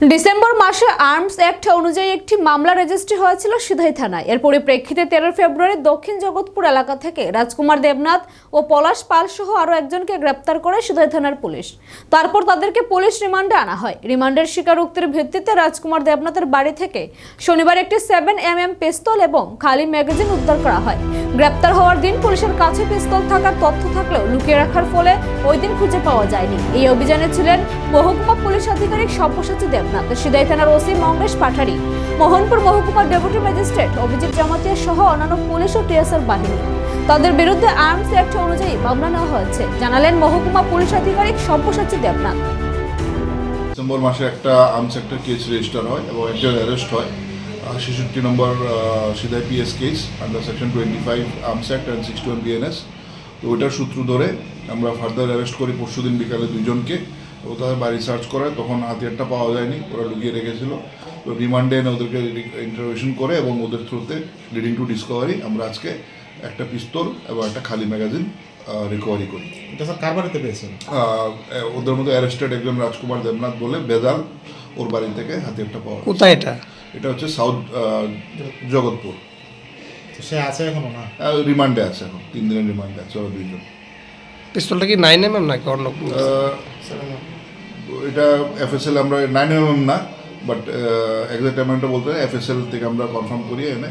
December মাসে arms act অনুযায়ী একটি মামলা রেজিস্ট্রি হয়েছিল সিধাই থানায়। এর পরিপ্রেক্ষিতে তেরো ফেব্রুয়ারি দক্ষিণ জগৎপুর এলাকা থেকে রাজকুমার দেবনাথ ও পলাশ পাল সহ আরও একজনকে গ্রেপ্তার করে সিধাই থানার পুলিশ। তারপর তাদেরকে পুলিশ রিমান্ডে আনা হয়। রিমান্ডের স্বীকারোক্তির ভিত্তিতে রাজকুমার দেবনাথের বাড়ি থেকে শনিবার একটি সেভেন এম এম পিস্তল এবং খালি ম্যাগাজিন উদ্ধার করা হয়। গ্রেপ্তার হওয়ার দিন পুলিশের কাছে পিস্তল থাকার তথ্য থাকলেও লুকিয়ে রাখার ফলে ওই দিন খুঁজে পাওয়া যায়নি। এই অভিযানে ছিলেন মহকুমা পুলিশ আধিকারিক সব্যসাচী দেবনাথ, সিদাই থানার ওসি মঙ্গেশ পাঠারি, মোহনপুর মহকুমার ডেপুটি ম্যাজিস্ট্রেট অভিজিৎ জামাতিয়া সহ অন্যান্য পুলিশ ও টিএসআর বাহিনী। তাদের বিরুদ্ধে আর্মস অ্যাক্ট অনুযায়ী মামলা নেওয়া হয়েছে, জানালেন মহকুমা পুলিশ আধিকারিক সব্যসাচী দেবনাথ। ডিসেম্বর মাসে একটা আর্মস একটা কেস রেজিস্টার হয় এবং একজন অ্যারেস্ট হয়। ছেষট্টি number Sidai PS case under section twenty five arms act and sixty one BNS তো ওইটার সূত্র ধরে আমরা ফার্দার অ্যারেস্ট করি পরশুদিন বিকালে দুজনকে ও তাদের বাড়ি সার্চ করে তখন হাতিয়ারটা পাওয়া যায়নি ওরা লুকিয়ে রেখেছিল। তো রিমান্ডে এনে ওদেরকে ইন্টারভিউশন করে এবং ওদের থ্রুতে লিডিং টু ডিসকভারি আমরা আজকে একটা পিস্তল এবং একটা খালি ম্যাগাজিন রিকভারি করি। এটা স্যার কার বাড়িতে পেয়েছেন? ওদের মধ্যে অ্যারেস্টেড একজন রাজকুমার দেবনাথ বলে বেদাল ওর বাড়ি থেকে হাতিয়ারটা পাওয়া। কোথায় এটা? এটা হচ্ছে সাউথ জগৎপুর। তো সে আছে এখনও না? আহ, রিমান্ডে আছে এখন। তিন দিনের রিমান্ডে আছে ওরা দুইজন। পিস্তলটা কি নাইন এম এম নাকি অন্য এটা এফ এটা এফএসএল আমরা নাইন এম এম না বাট এক্সাক্ট অ্যামাউন্টটা বলতে এফএসএল থেকে আমরা কনফার্ম করি এনে